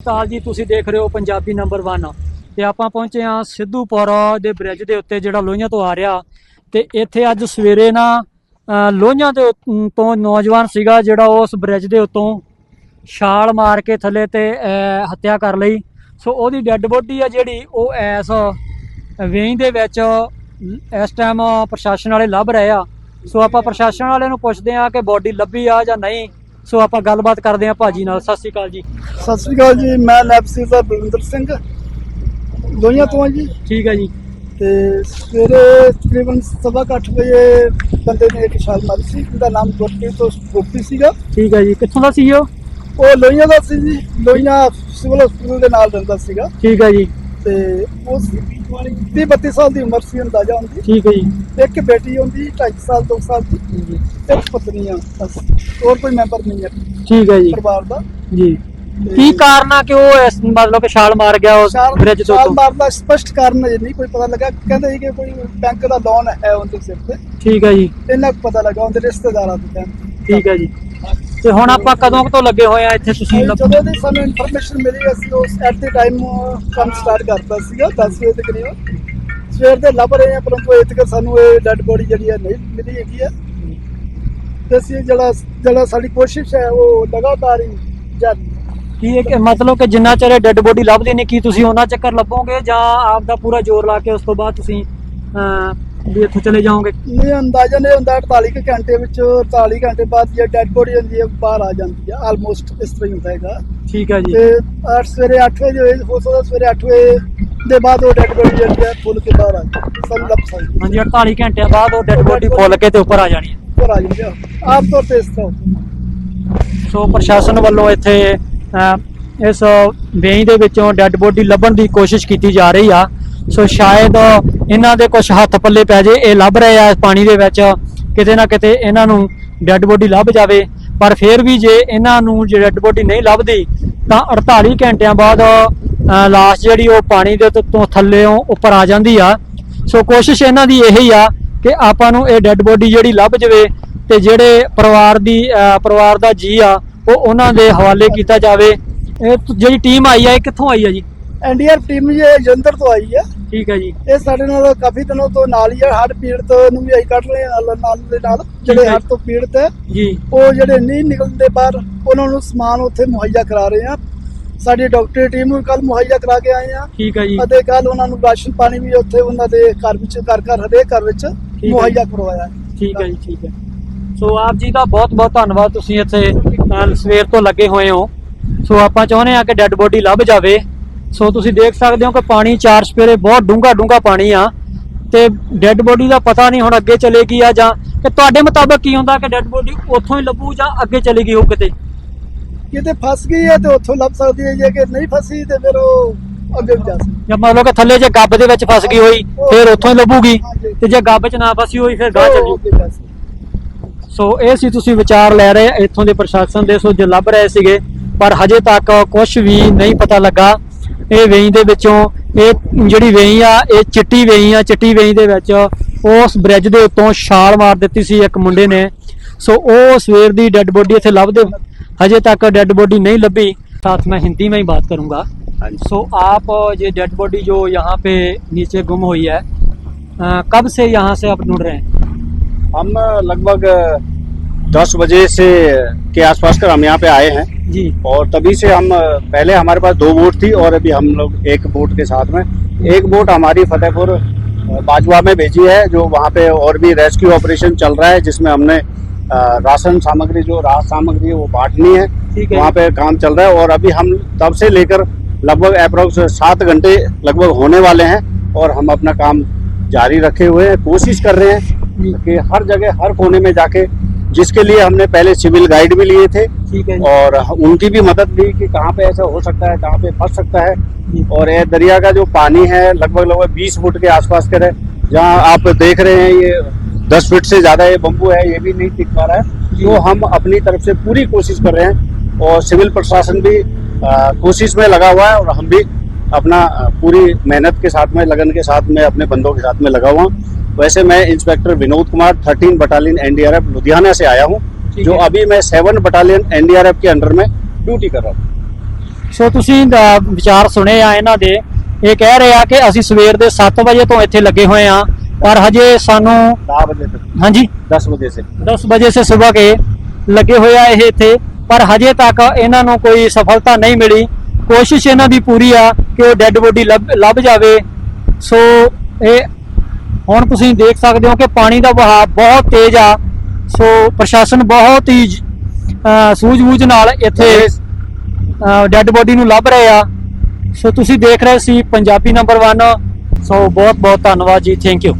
ਕਾਲ ਜੀ ਤੁਸੀਂ ਦੇਖ ਰਹੇ ਹੋ ਪੰਜਾਬੀ ਨੰਬਰ 1 ਤੇ ਆਪਾਂ ਪਹੁੰਚੇ ਹਾਂ ਸਿੱਧੂਪੁਰ ਦੇ ਬ੍ਰਿਜ ਦੇ ਉੱਤੇ ਜਿਹੜਾ ਲੋਹੀਆਂ ਤੋਂ ਆ ਰਿਹਾ। ਤੇ ਇੱਥੇ ਅੱਜ ਸਵੇਰੇ ਨਾ ਲੋਹੀਆਂ ਦੇ ਤੋਂ ਨੌਜਵਾਨ ਸੀਗਾ ਜਿਹੜਾ ਉਸ ਬ੍ਰਿਜ ਦੇ ਉੱਤੋਂ ਛਾਲ ਮਾਰ ਕੇ ਥੱਲੇ ਤੇ ਹੱਤਿਆ ਕਰ ਲਈ। ਸੋ ਉਹਦੀ ਡੈੱਡ ਬੋਡੀ ਆ ਜਿਹੜੀ, ਉਹ ਐਸ ਵੇਈ ਦੇ ਵਿੱਚ ਇਸ ਟਾਈਮ ਪ੍ਰਸ਼ਾਸਨ ਵਾਲੇ ਲੱਭ ਰਹੇ ਆ। ਸੋ ਆਪਾਂ ਪ੍ਰਸ਼ਾਸਨ ਵਾਲਿਆਂ ਨੂੰ ਪੁੱਛਦੇ ਆ ਕਿ ਬੋਡੀ ਲੱਭੀ ਆ ਜਾਂ ਨਹੀਂ। ਸੋ ਆਪਾਂ ਗੱਲਬਾਤ ਕਰਦੇ ਆ ਭਾਜੀ ਨਾਲ। ਸਤਿ ਸ਼੍ਰੀ ਅਕਾਲ ਜੀ। ਸਤਿ ਸ੍ਰੀ ਅਕਾਲ ਜੀ ਮੈਂ ਲੈਬਸੀ ਦਾ ਬਲਵਿੰਦਰ ਸਿੰਘ। ਲੋਹੀਆਂ ਤੋਂ ਹਾਂ ਜੀ। ਠੀਕ ਹੈ ਜੀ। ਤੇ ਸਵੇਰੇ ਤਕਰੀਬਨ ਸਵਾ ਕੁ ਅੱਠ ਵਜੇ ਬੰਦੇ ਨੇ ਇੱਕ ਛਾਲ ਮਾਰੀ ਸੀ। ਉਹਦਾ ਨਾਮ ਗੁਰਪ੍ਰੀਤ ਤੋਂ ਗੋਪੀ ਸੀਗਾ। ਠੀਕ ਹੈ ਜੀ। ਕਿੱਥੋਂ ਦਾ ਸੀ ਉਹ? ਉਹ ਲੋਹੀਆਂ ਦਾ ਸੀ ਜੀ। ਲੋਹੀਆਂ ਸਿਵਲ ਹਸਪੀਟਲ ਦੇ ਨਾਲ ਰਹਿੰਦਾ ਸੀਗਾ। ਠੀਕ ਹੈ ਜੀ। ਤੇ ਉਸ 30 32 ਸਾਲ ਦੀ ਉਮਰ ਸੀ ਅੰਦਾਜ਼ਾ ਹੁੰਦੀ। ਠੀਕ ਹੈ ਜੀ। ਇੱਕ ਬੇਟੀ ਹੁੰਦੀ 2.5 ਸਾਲ 2 ਸਾਲ ਦੀ ਇੱਕ ਪਤਨੀ ਆ ਬਸ। ਹੋਰ ਕੋਈ ਮੈਂਬਰ ਨਹੀਂ ਹੈ। ਠੀਕ ਹੈ ਜੀ। ਪਰਿਵਾਰ ਦਾ। ਜੀ। ਕੀ ਕਾਰਨ ਆ ਕਿ ਉਹ ਇਸ ਮਤਲਬ ਕਿ ਛਾਲ ਮਾਰ ਗਿਆ ਉਸ ਬ੍ਰਿਜ ਤੋਂ ਛਾਲ? ਮਾਰਨ ਦਾ ਸਪਸ਼ਟ ਕਾਰਨ ਅਜੇ ਨਹੀਂ ਕੋਈ ਪਤਾ ਲੱਗਾ। ਕਹਿੰਦੇ ਸੀ ਕਿ ਕੋਈ ਬੈਂਕ ਦਾ ਲੋਨ ਹੈ ਉਹਦੇ ਸਿਰ ਤੇ। ਠੀਕ ਹੈ ਜੀ। ਇੰਨਾ ਕੁ ਪਤਾ ਲੱਗਾ ਉਹਦੇ ਰਿਸ਼ਤੇਦਾਰਾਂ ਤੋਂ। ਠੀਕ ਹੈ ਜੀ। ਤੇ ਹੁਣ ਆਪਾਂ ਕਦੋਂ ਕੁ ਤੋਂ ਲੱਗੇ ਹੋਏ ਆ ਇੱਥੇ ਤੁਸੀਂ? ਲੱਭ- ਜਦੋਂ ਦੀ ਸਾਨੂੰ ਇਨਫੋਰਮੇਸ਼ਨ ਮਿਲੀ ਅਸੀਂ ਉਸ ਐਟ ਦੀ ਟਾਈਮ ਕੰਮ ਸਟਾਰਟ ਕਰਤਾ ਸੀਗਾ 10 ਵਜੇ ਤੱਕ ਸਵੇਰ ਦੇ ਲੱਭ ਰਹੇ ਹਾਂ ਪਰੰਤੂ ਇਹ ਤੱਕ ਸਾਨੂੰ ਇਹ ਡੈੱਡ ਬੋਡੀ ਜਿਹੜੀ ਹੈ ਨਹੀਂ ਮਿਲੀ ਹੈਗੀ ਹੈ ਤੇ ਅਸੀਂ ਜਿਹੜਾ ਜਿਹੜਾ ਸਾਡੀ ਕੋਸ਼ਿਸ਼ ਹੈ ਉਹ ਲਗਾਤਾਰ ਹੀ ਜਾਰੀ ਹੈ ਕੀ ਇਹ ਕਿ ਮਤਲਬ ਕਿ ਜਿੰਨਾ ਚਿਰ ਡੈੱਡ ਬੋਡੀ ਲੱਭਦੀ ਨਹੀਂ ਕੀ ਤੁਸੀਂ ਉਹਨਾਂ ਚੱਕਰ ਲੱਭੋਗੇ ਜਾਂ ਆਪ ਦਾ ਪੂਰਾ ਜ਼ੋਰ ਲਾ ਕੇ ਉਸ ਤੋਂ ਬਾਅਦ ਤੁਸੀਂ ਅਹ, ਵੀ ਇੱਥੋਂ ਚਲੇ ਜਾਓਗੇ? ਇਹ ਅੰਦਾਜ਼ਾ ਨਹੀਂ ਹੁੰਦਾ 48 ਕੁ ਘੰਟੇ ਵਿੱਚ 48 ਘੰਟੇ ਬਾਅਦ ਜੇ ਡੈੱਡ ਬੋਡੀ ਹੁੰਦੀ ਹੈ ਬਾਹਰ ਆ ਜਾਂਦੀ ਹੈ ਆਲਮੋਸਟ ਇਸ ਤਰ੍ਹਾਂ ਹੀ ਹੁੰਦਾ ਹੈਗਾ। ਠੀਕ ਹੈ ਜੀ। ਤੇ ਅੱਠ ਸਵੇਰੇ 8 ਵਜੇ ਹੋਏ ਹੋ ਸਕਦਾ ਸਵੇਰੇ 8 ਵਜੇ ਦੇ ਬਾਅਦ ਉਹ ਡੈਡ ਬੋਡੀ ਜਿਹੜੀ ਹੈ ਫੁੱਲ ਕੇ ਬਾਹਰ ਆ ਜਾਂਦੀ ਹੈ। ਸਾਨੂੰ ਲੱਭ ਸਕਦੀ ਹਾਂਜੀ 48 ਘੰਟਿਆਂ ਬਾਅਦ ਉਹ ਡੈੱਡ ਬੋਡੀ ਫੁੱਲ ਕੇ ਤੇ ਉੱਪਰ ਆ ਜਾਣੀ ਹੈ। ਹੈ ਉੱਪਰ ਆ ਜਾਂਦੀ ਹੈ। ਆਮ ਤੌਰ ਤੇ ਇਸ ਤਰ੍ਹਾਂ ਹੁੰਦਾ। ਸੋ ਪ੍ਰਸ਼ਾਸਨ ਵੱਲੋਂ ਇੱਥੇ ਅਹ, ਇਸ ਵੇਈ ਦੇ ਵਿੱਚੋਂ ਡੈੱਡ ਬੋਡੀ ਲੱਭਣ ਦੀ ਕੋਸ਼ਿਸ਼ ਕੀਤੀ ਜਾ ਰਹੀ ਆ। ਸੋ ਸ਼ਾਇਦ ਇਹਨਾਂ ਦੇ ਕੁਝ ਹੱਥ ਪੱਲੇ ਪੈ ਜੇ, ਇਹ ਲੱਭ ਰਹੇ ਆ ਪਾਣੀ ਦੇ ਵਿੱਚ, ਕਿਤੇ ਨਾ ਕਿਤੇ ਇਹਨਾਂ ਨੂੰ ਡੈੱਡ ਬੋਡੀ ਲੱਭ ਜਾਵੇ। ਪਰ ਫਿਰ ਵੀ ਜੇ ਇਹਨਾਂ ਨੂੰ ਜੇ ਡੈੱਡ ਬੋਡੀ ਨਹੀਂ ਲੱਭਦੀ, ਤਾਂ 48 ਘੰਟਿਆਂ ਬਾਅਦ ਲਾਸ਼ ਜਿਹੜੀ ਉਹ ਪਾਣੀ ਦੇ ਤੋਂ- ਤੋਂ ਥੱਲੇੋਂ ਉੱਪਰ ਆ ਜਾਂਦੀ ਆ। ਸੋ ਕੋਸ਼ਿਸ਼ ਇਹਨਾਂ ਦੀ ਇਹੀ ਆ ਕਿ ਆਪਾਂ ਨੂੰ ਇਹ ਡੈੱਡ ਬੋਡੀ ਜਿਹੜੀ ਲੱਭ ਜਵੇ ਤੇ ਜਿਹੜੇ ਪਰਿਵਾਰ ਦੀ ਪਰਿਵਾਰ ਦਾ ਜੀ ਆ, ਉਹ ਉਹਨਾਂ ਦੇ ਹਵਾਲੇ ਕੀਤਾ ਜਾਵੇ। ਇਹ ਜਿਹੜੀ ਟੀਮ ਆਈ ਆ, ਇਹ ਕਿੱਥੋਂ ਆਈ ਆ ਜੀ? ਐਨਡੀਆਰ ਟੀਮ ਇਹ ਜਲੰਧਰ ਤੋਂ ਆਈ ਹੈ ਠੀਕ ਹੈ ਜੀ। ਇਹ ਸਾਡੇ ਨਾਲ ਕਾਫੀ ਦਿਨੋਂ ਤੋਂ ਨਾਲ ਹੀ ਹੈ ਹੱਡ ਪੀੜਤ ਨੂੰ ਵੀ ਆਈ ਕੱਢ ਰਹੇ ਆ ਨਾਲ ਨਾਲ ਦੇ ਨਾਲ ਜਿਹੜੇ ਹੈ। ਹੱਡ ਤੋਂ ਪੀੜਤ ਹੈ ਜੀ। ਉਹ ਜਿਹੜੇ ਨਹੀਂ ਨਿਕਲਦੇ ਬਾਹਰ ਉਹਨਾਂ ਨੂੰ ਸਮਾਨ ਉੱਥੇ ਮੁਹੱਈਆ ਕਰਾ ਰਹੇ ਆ। ਸਾਡੀ ਡਾਕਟਰੀ ਟੀਮ ਨੂੰ ਕੱਲ ਮੁਹੱਈਆ ਕਰਾ ਕੇ ਆਏ ਆ। ਠੀਕ ਹੈ ਜੀ। ਅਤੇ ਕੱਲ ਉਹਨਾਂ ਨੂੰ ਰਾਸ਼ਨ ਪਾਣੀ ਵੀ ਉੱਥੇ ਉਹਨਾਂ ਦੇ ਘਰ ਵਿੱਚ ਘਰ ਘਰ ਹਰੇਕ ਘਰ ਵਿੱਚ ਮੁਹੱਈਆ ਕਰਵਾਇਆ। ਠੀਕ ਹੈ ਜੀ ਠੀਕ ਹੈ। ਸੋ ਆਪ ਜੀ ਦਾ ਬਹੁਤ ਬਹੁਤ ਧੰਨਵਾਦ ਤੁਸੀਂ ਇੱਥੇ ਸਵੇਰ ਤੋਂ ਲੱਗੇ ਹੋਏ ਹੋ। ਸੋ ਆਪਾਂ ਚਾਹੁੰਦੇ ਆ ਕਿ ਡੈੱਡ ਬੋਡੀ ਲੱਭ ਜਾਵੇ। ਸੋ ਤੁਸੀਂ ਦੇਖ ਸਕਦੇ ਹੋ ਕਿ ਪਾਣੀ ਚਾਰ ਸਪੇਰੇ ਬਹੁਤ ਡੂੰਘਾ ਡੂੰਘਾ ਪਾਣੀ ਆ ਤੇ ਡੈੱਡ ਬੋਡੀ ਦਾ ਪਤਾ ਨਹੀਂ ਹੁਣ ਅੱਗੇ ਚਲੇਗੀ ਆ ਜਾਂ ਕਿ ਤੁਹਾਡੇ ਮੁਤਾਬਕ ਕੀ ਹੁੰਦਾ ਕਿ ਡੈੱਡ ਬੋਡੀ ਉੱਥੋਂ ਹੀ ਲੱਭੂ ਜਾਂ ਅੱਗੇ ਚਲੇਗੀ ਹੋ ਕਿਤੇ? ਕਿਤੇ ਫਸ ਗਈ ਹੈ ਤੇ ਉੱਥੋਂ ਲੱਭ ਸਕਦੀ ਹੈ ਜੇ ਕਿ ਨਹੀਂ ਫਸੀ ਤੇ ਫਿਰ ਉਹ ਅੱਗੇ ਜਾ ਸਕਦੀ ਜਾਂ ਮੰਨ ਲਓ ਕਿ ਥੱਲੇ ਜੇ ਗੱਬ ਦੇ ਵਿੱਚ ਫਸ ਗਈ ਹੋਈ ਫਿਰ ਉੱਥੋਂ ਹੀ ਲੱਭੂਗੀ ਤੇ ਜੇ ਗੱਬ 'ਚ ਨਾ ਫਸੀ ਹੋਈ ਫਿਰ ਗਾਹ ਉਹ ਚੱਲੂ। ਸੋ ਇਹ ਸੀ ਤੁਸੀਂ ਵਿਚਾਰ ਲੈ ਰਹੇ ਇੱਥੋਂ ਦੇ ਪ੍ਰਸ਼ਾਸਨ ਦੇ ਸੋ ਜੇ ਲੱਭ ਰਹੇ ਸੀਗੇ ਪਰ ਹਜੇ ਤੱਕ ਕੁਝ ਵੀ ਨਹੀਂ ਪਤਾ ਲੱਗਾ। ਇਹ ਵੇਈ ਦੇ ਵਿੱਚੋਂ ਇਹ ਜਿਹੜੀ ਵੇਈ ਆ ਇਹ ਚਿੱਟੀ ਵੇਈ ਆ ਚਿੱਟੀ ਵੇਈ ਦੇ ਵਿੱਚ ਉਸ ਬ੍ਰਿਜ ਦੇ ਉੱਤੋਂ ਛਾਲ ਮਾਰ ਦਿੱਤੀ ਸੀ ਇੱਕ ਮੁੰਡੇ ਨੇ ਸੋ ਉਹ ਸਵੇਰ ਦੀ ਡੈੱਡ ਬੋਡੀ ਇੱਥੇ ਲੱਭਦੇ ਹਜੇ ਤੱਕ ਡੈੱਡ बॉडी नहीं लभी साथ में हिंदी में ही बात करूंगा सो आप ये डेड बॉडी जो यहाँ पे नीचे गुम हुई है अ, कब से यहाँ से आप ढूंढ रहे हैं हम लगभग दस बजे से के आसपास कर हम यहाँ पे आए हैं जी। और तभी से हम पहले हमारे पास दो बोट थी और अभी हम लोग एक बोट के साथ में एक बोट हमारी फतेहपुर बाजवा में भेजी है जो वहाँ पे और भी रेस्क्यू ऑपरेशन चल रहा है जिसमें हमने राशन सामग्री जो राहत सामग्री है वो बांटनी है। है। वहाँ पे काम चल रहा है और अभी हम तब से लेकर लगभग अप्रोक्स सात घंटे लगभग होने वाले हैं और हम अपना काम जारी रखे हुए हैं कोशिश कर रहे हैं कि हर जगह हर कोने में जाके जिसके लिए हमने पहले सिविल गाइड भी लिए थे ठीक है और उनकी भी मदद ली कि कहाँ पे ऐसा हो सकता है कहाँ पे फंस सकता है। और ये दरिया का जो पानी है लगभग लगभग 20 फुट के आसपास का है। जहाँ आप देख रहे हैं ये 10 फीट से ज़्यादा ये बम्बू है ये भी नहीं टिक पा रहा है। तो हम अपनी तरफ़ से पूरी कोशिश कर रहे हैं और सिविल प्रशासन भी कोशिश में लगा हुआ है और हम भी अपना पूरी मेहनत के साथ में लगन के साथ में अपने बंदों के साथ में लगा हुआ हूँ। वैसे मैं inspector Vinod Kumar thirteen battalion NDRF Ludhiana से आया हूँ ठीक जो है। अभी मैं सेवन बटालियन एनडीआरएफ के अंडर में ड्यूटी कर रहा हूँ ਸੋ ਤੁਸੀਂ ਅ, ਵਿਚਾਰ ਸੁਣੇ ਆ ਇਹਨਾਂ ਦੇ ਇਹ ਕਹਿ ਰਹੇ ਆ ਕਿ ਅਸੀਂ ਸਵੇਰ ਦੇ 7 ਵਜੇ ਤੋਂ ਇੱਥੇ ਲੱਗੇ ਹੋਏ ਆ ਪਰ ਹਜੇ ਸਾਨੂੰ दस बजे तक ਹਾਂਜੀ दस बजे से 10 ਵਜੇ ਸੇ ਸਵੇਰ ਕੇ ਲੱਗੇ ਹੋਏ ਆ ਇਹ ਇੱਥੇ ਪਰ ਹਜੇ ਤੱਕ ਇਹਨਾਂ ਨੂੰ ਕੋਈ ਸਫਲਤਾ ਨਹੀਂ ਮਿਲੀ ਕੋਸ਼ਿਸ਼ ਇਹਨਾਂ ਦੀ ਪੂਰੀ ਆ ਕਿ ਉਹ ਡੈੱਡ ਬੋਡੀ ਲੱਭ ਲੱਭ ਜਾਵੇ ਸੋ ਇਹ ਹੁਣ ਤੁਸੀਂ ਦੇਖ ਸਕਦੇ ਹੋ ਕਿ ਪਾਣੀ ਦਾ ਵਹਾਅ ਬਹੁਤ ਤੇਜ਼ ਆ। ਸੋ ਪ੍ਰਸ਼ਾਸਨ ਬਹੁਤ ਹੀ ਸੂਝ-ਬੂਝ ਨਾਲ ਇੱਥੇ ਡੈੱਡ ਬੋਡੀ ਨੂੰ ਲੱਭ ਰਹੇ ਆ। ਸੋ ਤੁਸੀਂ ਦੇਖ ਰਹੇ ਸੀ ਪੰਜਾਬੀ ਨੰਬਰ 1 ਸੋ ਬਹੁਤ ਬਹੁਤ ਧੰਨਵਾਦ ਜੀ। Thank you